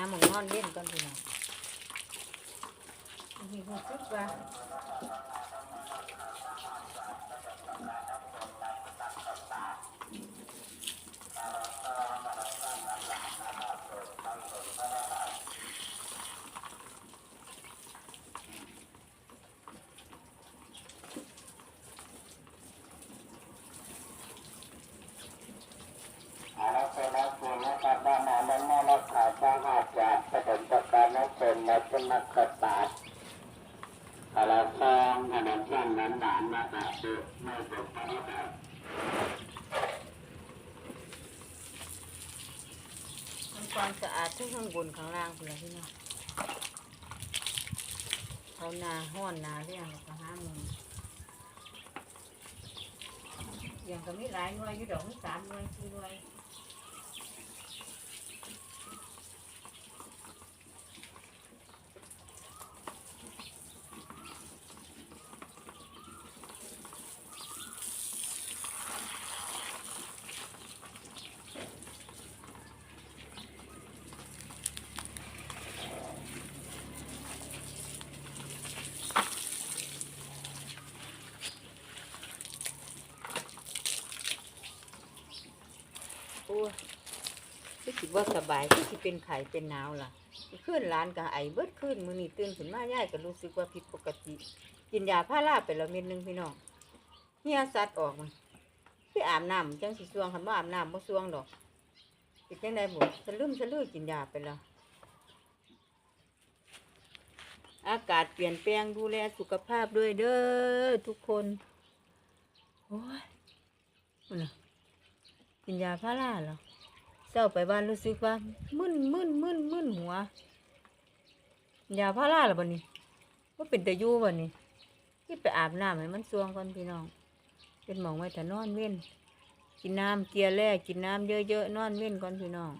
à mỏng ngon biết con thì nào? Mình một chút vào มองนอนเล่นก่อนพี่น้องมีรู้สึกว่าทำความสะอาดทั้งข้างบนข้างล่างพุ่นละพี่น้องเอานาห้อนนาเรื่องแล้วก็ห้าโมงอย่างก็มีหลายหน่วยอยู่ดอกมีสามหน่วยสี่หน่วย โอ้ยคือสิบ่สบายคือสิเป็นไข้เป็นหนาวล่ะขึ้นร้านก็ไอเบิดขึ้นมือนี้ตื่นขึ้นมาย่ายก็รู้สึกว่าผิดปกติ กินยาพาราไปแล้วเม็ดหนึงพี่น้องเฮียสัตว์ออกมันคืออาบน้ำจังสิสวงคันบ่อาบน้ำบ่สวงดอกเป็นจังได๋บ่สลืมสลือกินยาไปแล้วอากาศเปลี่ยนแปลงดูแลสุขภาพด้วยเด้อทุกคน โอ้ยนั่ กินยาพาราเหรอเจ้าไปบ้านรู้สึกว่ามึนมึนมึนมึนหัว ยาพาราเหรอบันนี้ว่าเป็นตะยูบันนี้ที่ไปอาบน้ำให้มันซวงก่อนพี่น้อง เป็นหมองไว้แต่นอนเว้นกินน้ำเกลียแร่กินน้ำเยอะๆนอนเว้นก่อนพี่น้อง